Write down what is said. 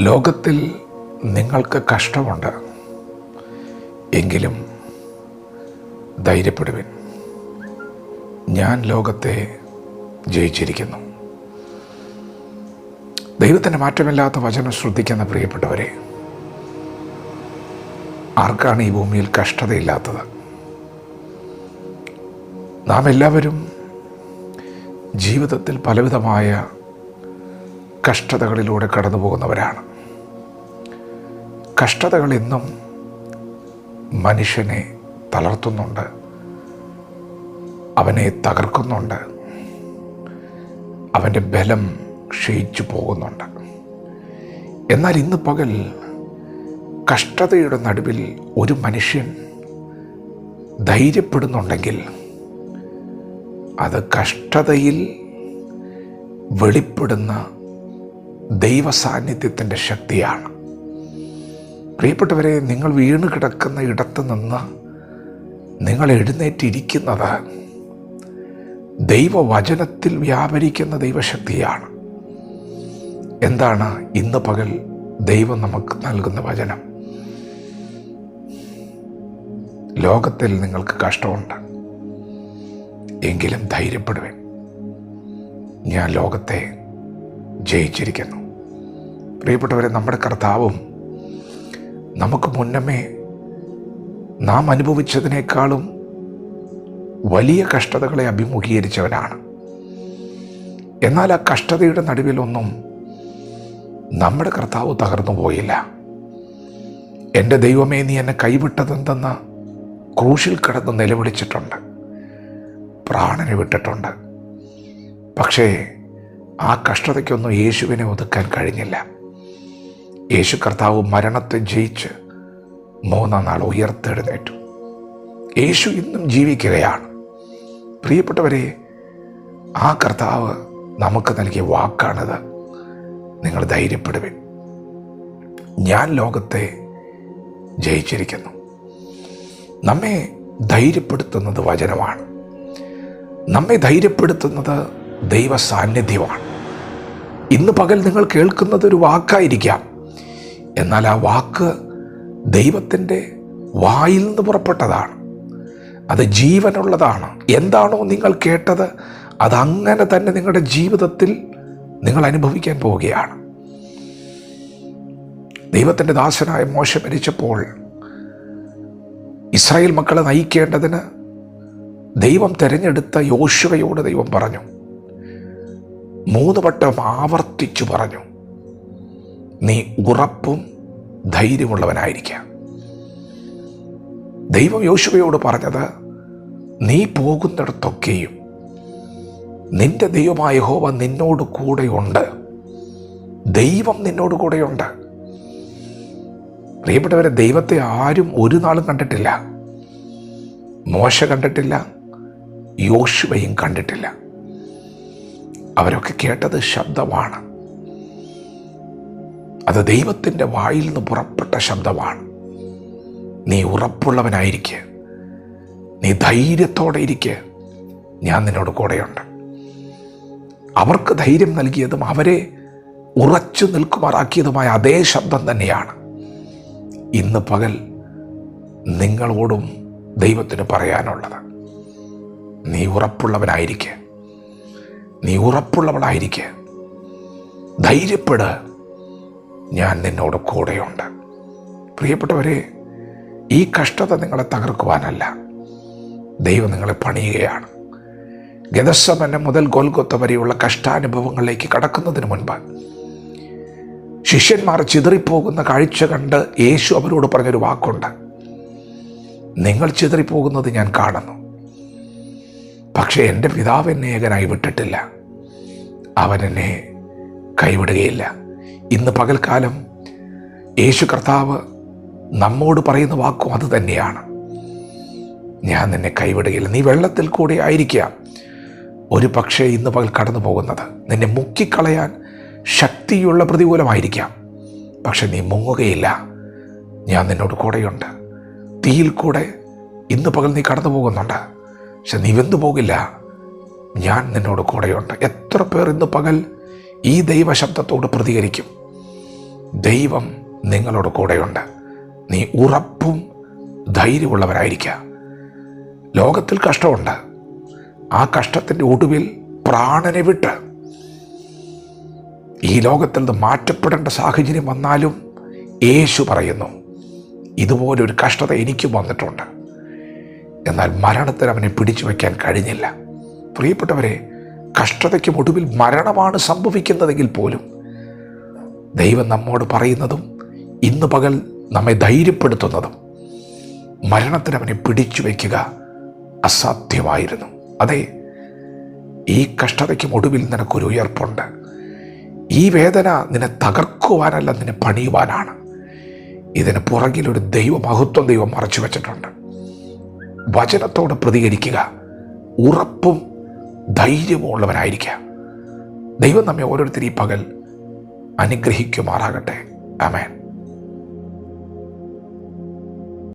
ലോകത്തിൽ നിങ്ങൾക്ക് കഷ്ടമുണ്ട് എങ്കിലും ധൈര്യപ്പെടുവിൻ. ഞാൻ ലോകത്തെ ജയിച്ചിരിക്കുന്നു. ദൈവത്തിന്റെ മാറ്റമില്ലാത്ത വചനം ശ്രദ്ധിക്കുന്ന പ്രിയപ്പെട്ടവരെ ആർക്കാണ് ഈ ഭൂമിയിൽ കഷ്ടതയില്ലാത്തത്? നാം എല്ലാവരും ജീവിതത്തിൽ പലവിധമായ കഷ്ടതകളിലൂടെ കടന്നു പോകുന്നവരാണ്. കഷ്ടതകൾ ഇന്നും മനുഷ്യനെ തളർത്തുന്നുണ്ട്. അവനെ തകർക്കുന്നുണ്ട്. അവന്റെ ബലം ക്ഷയിച്ചു പോകുന്നുണ്ട്. എന്നാൽ ഇന്ന് പകൽ കഷ്ടതയുടെ നടുവിൽ ഒരു മനുഷ്യൻ ധൈര്യപ്പെടുന്നുണ്ടെങ്കിൽ അത് കഷ്ടതയിൽ വെളിപ്പെടുന്ന ദൈവസാന്നിധ്യത്തിന്റെ ശക്തിയാണ്. പ്രിയപ്പെട്ടവരെ നിങ്ങൾ വീണ് കിടക്കുന്ന ഇടത്ത് നിന്ന് നിങ്ങൾ എഴുന്നേറ്റിരിക്കുന്നത് ദൈവവചനത്തിൽ വ്യാപരിക്കുന്ന ദൈവശക്തിയാണ്. എന്താണ്? ഇന്ന് പകൽ ദൈവം നമുക്ക് നൽകുന്ന വചനം. ലോകത്തിൽ നിങ്ങൾക്ക് കഷ്ടമുണ്ട്. എങ്കിലും ധൈര്യപ്പെടുവൻ. ഞാൻ ലോകത്തെ ജയിച്ചിരിക്കുന്നു. പ്രിയപ്പെട്ടവരെ നമ്മുടെ കർത്താവും നമുക്ക് മുന്നമേ നാം അനുഭവിച്ചതിനേക്കാളും വലിയ കഷ്ടതകളെ അഭിമുഖീകരിച്ചവനാണ്. എന്നാൽ ആ കഷ്ടതയുടെ നടുവിലൊന്നും നമ്മുടെ കർത്താവ് തകർന്നു പോയില്ല. എന്റെ ദൈവമേ നീ എന്നെ കൈവിട്ടതെന്തെന്ന് ക്രൂശിൽ കിടന്ന് നിലവിളിച്ചിട്ടുണ്ട് പ്രാണനെ വിട്ടിട്ടുണ്ട്. പക്ഷേ കഷ്ടതയ്ക്കൊന്നും യേശുവിനെ ഒതുക്കാൻ കഴിഞ്ഞില്ല. യേശു കർത്താവ് മരണത്തെ ജയിച്ച് മൂന്നാം നാൾ ഉയർത്തെഴുന്നേറ്റു. യേശു ഇന്നും ജീവിക്കുകയാണ്. പ്രിയപ്പെട്ടവരെ ആ കർത്താവ് നമുക്ക് നൽകിയ വാക്കാണിത് നിങ്ങൾ ധൈര്യപ്പെടുവിൻ. ഞാൻ ലോകത്തെ ജയിച്ചിരിക്കുന്നു. നമ്മെ ധൈര്യപ്പെടുത്തുന്നത് വചനമാണ്. നമ്മെ ധൈര്യപ്പെടുത്തുന്നത് ദൈവ സാന്നിധ്യമാണ് ഇന്ന് പകൽ നിങ്ങൾ കേൾക്കുന്നത് ഒരു വാക്കായിരിക്കാം. എന്നാൽ ആ വാക്ക് ദൈവത്തിന്റെ വായിൽ നിന്ന് പുറപ്പെട്ടതാണ്. അത് ജീവനുള്ളതാണ്. എന്താണോ നിങ്ങൾ കേട്ടത് അതങ്ങനെ തന്നെ നിങ്ങളുടെ ജീവിതത്തിൽ നിങ്ങൾ അനുഭവിക്കാൻ പോവുകയാണ്. ദൈവത്തിന്റെ ദാസനായ മോശം മരിച്ചപ്പോൾ ഇസ്രായേൽ മക്കളെ നയിക്കേണ്ടതിന് ദൈവം തിരഞ്ഞെടുത്ത യോശുവയോട് ദൈവം പറഞ്ഞു മൂന്ന് വട്ടം ആവർത്തിച്ചു പറഞ്ഞു നീ ഉറപ്പും ധൈര്യമുള്ളവനായിരിക്കാം. ദൈവം യോശുവയോട് പറഞ്ഞത് നീ പോകുന്നിടത്തൊക്കെയും നിന്റെ ദൈവമായ ഹോവ നിന്നോട് കൂടെയുണ്ട്. ദൈവം നിന്നോട് കൂടെയുണ്ട്. പ്രിയപ്പെട്ടവരെ ദൈവത്തെ ആരും ഒരു നാളും കണ്ടിട്ടില്ല. മോശ കണ്ടിട്ടില്ല. യോശുവയും കണ്ടിട്ടില്ല. അവരൊക്കെ കേട്ടത് ശബ്ദമാണ്. അത് ദൈവത്തിന്റെ വായിൽ നിന്ന് പുറപ്പെട്ട ശബ്ദമാണ്. നീ ഉറപ്പുള്ളവനായിരിക്കെ. നീ ധൈര്യത്തോടെ ഇരിക്കെ. ഞാൻ നിന്നോട് കൂടെയുണ്ട്. അവർക്ക് ധൈര്യം നൽകിയതും അവരെ ഉറച്ചു നിൽക്കുമാറാക്കിയതുമായ അതേ ശബ്ദം തന്നെയാണ്. ഇന്ന് പകൽ നിങ്ങളോടും ദൈവത്തിന് പറയാനുള്ളത്. നീ ഉറപ്പുള്ളവനായിരിക്കെ. നീ ഉറപ്പുള്ളവളായിരിക്കുക ധൈര്യപ്പെട്. ഞാൻ നിന്നോട് കൂടെയുണ്ട്. പ്രിയപ്പെട്ടവരെ ഈ കഷ്ടത നിങ്ങളെ തകർക്കുവാനല്ല. ദൈവം നിങ്ങളെ പണിയുകയാണ്. ഗതസമനം മുതൽ ഗോൽഗൊത്ത വരെയുള്ള കഷ്ടാനുഭവങ്ങളിലേക്ക് കടക്കുന്നതിന് മുൻപ് ശിഷ്യന്മാർ ചിതറിപ്പോകുന്ന കാഴ്ച കണ്ട് യേശു അവരോട് പറഞ്ഞൊരു വാക്കുണ്ട്. നിങ്ങൾ ചിതറിപ്പോകുന്നത് ഞാൻ കാണുന്നു. പക്ഷേ എന്റെ പിതാവ് എന്നെ ഏകനായി വിട്ടിട്ടില്ല. അവൻ എന്നെ കൈവിടുകയില്ല. ഇന്ന് പകൽക്കാലം യേശു കർത്താവ് നമ്മോട് പറയുന്ന വാക്കും അത് തന്നെയാണ്. ഞാൻ നിന്നെ കൈവിടുകയില്ല. നീ വെള്ളത്തിൽ കൂടെ ആയിരിക്കാം ഒരു പക്ഷേ ഇന്ന് പകൽ കടന്നു പോകുന്നത്. നിന്നെ മുക്കിക്കളയാൻ ശക്തിയുള്ള പ്രതികൂലമായിരിക്കാം. പക്ഷെ നീ മുങ്ങുകയില്ല. ഞാൻ നിന്നോട് കൂടെയുണ്ട്. തീയിൽ കൂടെ ഇന്ന് പകൽ നീ കടന്നു പോകുന്നുണ്ട്. പക്ഷെ നീ വെന്തു പോകില്ല. ഞാൻ നിന്നോട് കൂടെയുണ്ട്. എത്ര പേർ ഇന്ന് പകൽ ഈ ദൈവശബ്ദത്തോട് പ്രതികരിക്കും? ദൈവം നിങ്ങളോട് കൂടെയുണ്ട്. നീ ഉറപ്പും ധൈര്യമുള്ളവരായിരിക്കുക ലോകത്തിൽ കഷ്ടമുണ്ട്. ആ കഷ്ടത്തിന്റെ ഒടുവിൽ പ്രാണനെ വിട്ട് ഈ ലോകത്തിൽ നിന്ന് മാറ്റപ്പെടേണ്ട സാഹചര്യം വന്നാലും യേശു പറയുന്നു ഇതുപോലൊരു കഷ്ടത എനിക്കും വന്നിട്ടുണ്ട്. എന്നാൽ മരണത്തിന് അവനെ പിടിച്ചു വയ്ക്കാൻ കഴിഞ്ഞില്ല. പ്രിയപ്പെട്ടവരെ കഷ്ടതയ്ക്കും ഒടുവിൽ മരണമാണ് സംഭവിക്കുന്നതെങ്കിൽ പോലും ദൈവം നമ്മോട് പറയുന്നതും ഇന്ന് പകൽ നമ്മെ ധൈര്യപ്പെടുത്തുന്നതും മരണത്തിന് അവനെ പിടിച്ചു വയ്ക്കുക അസാധ്യമായിരുന്നു. അതെ ഈ കഷ്ടതയ്ക്കും ഒടുവിൽ നിനക്കൊരു ഉയർപ്പുണ്ട്. ഈ വേദന നിന്നെ തകർക്കുവാനല്ല നിന്നെ പണിയുവാനാണ്. ഇതിന് പുറകിലൊരു ദൈവമഹത്വം ദൈവം മറച്ചു വെച്ചിട്ടുണ്ട്. വചനത്തോട് പ്രതികരിക്കുക. ഉറപ്പും ധൈര്യവും ഉള്ളവരായിരിക്കുക. ദൈവം നമ്മെ ഓരോരുത്തരും ഈ പകൽ അനുഗ്രഹിക്കുമാറാകട്ടെ. അമേൻ